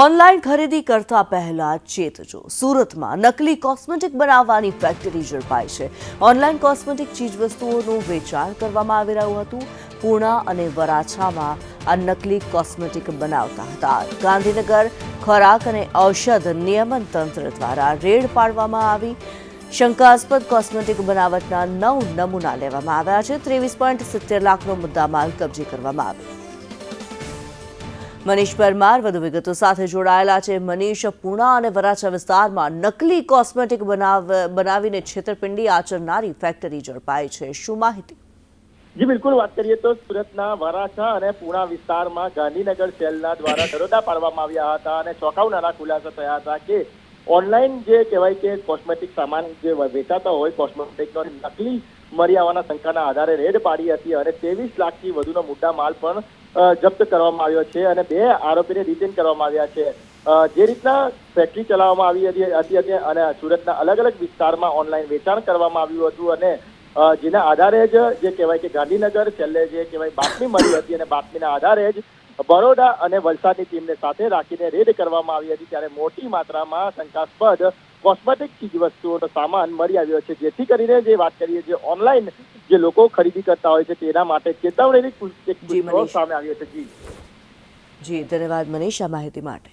Online ખરીદી કરતા પહેલા ચેતજો સુરતમાં નકલી કોસ્મેટિક બનાવવાની ફેક્ટરી ઝડપાઈ છે. ઓનલાઈન કોસ્મેટિક ચીજવસ્તુઓનું વેચાણ કરવામાં આવી રહ્યું હતું. પૂર્ણા અને વરાછામાં આ નકલી કોસ્મેટિક બનાવતા હતા. ગાંધીનગર ખોરાક અને ઔષધ નિયમન તંત્ર દ્વારા રેડ પાડવામાં આવી. શંકાસ્પદ કોસ્મેટિક બનાવટના નવ નમૂના લેવામાં આવ્યા છે. ત્રેવીસ પોઈન્ટ સિત્તેર લાખનો મુદ્દામાલ કબજે કરવામાં આવ્યો. મનીષ પરમાર વધુ વિગતો સાથે જોડાયેલા છે. મનીષ, પૂણા અને વરાછા વિસ્તારમાં નકલી કોસ્મેટિક બનાવ, બનાવીને છેતરપિંડી આચરનારી ફેક્ટરી ઝડપાઈ છે. શું માહિતી? જી, બિલકુલ. વાત કરીએ તો સુરતના વરાછા અને પૂણા વિસ્તારમાં ગાંધીનગર સેલના દ્વારા દરોડા પાડવામાં આવ્યા હતા અને ચોંકાવનારા ખુલાસા થયા હતા કે ઓનલાઈન જે કહેવાય કે કોસ્મેટિક સામાન જે વેચાતા હોય કોસ્મેટિકનો નકલી મળી આવવાના શંકાના આધારે રેડ પાડી હતી અને ત્રેવીસ લાખથી વધુનો મુદ્દા માલ પણ જપ્ત કરવામાં આવ્યો છે અને બે આરોપીને રિટેન કરવામાં આવ્યા છે. જે રીતના ફેક્ટરી ચલાવવામાં આવી હતી હતી હતી અને સુરતના અલગ અલગ વિસ્તારમાં ઓનલાઈન વેચાણ કરવામાં આવ્યું હતું અને જેના આધારે જ જે કહેવાય કે ગાંધીનગર છેલ્લે જે કહેવાય બાતમી મળી હતી અને બાતમીના આધારે જ બરોડા અને વલસાડની ટીમને સાથે રાખીને રેડ કરવામાં આવી હતી ત્યારે મોટી માત્રામાં શંકાસ્પદ કોસ્મેટિક ચીજવસ્તુઓનો સામાન મળી આવ્યો છે. જેથી કરીને જે વાત કરીએ જે ઓનલાઈન જે લોકો ખરીદી કરતા હોય છે તેના માટે ચેતવણીની. સામે આવ્યો છે જી. જી ધન્યવાદ મનીષ આ માહિતી માટે.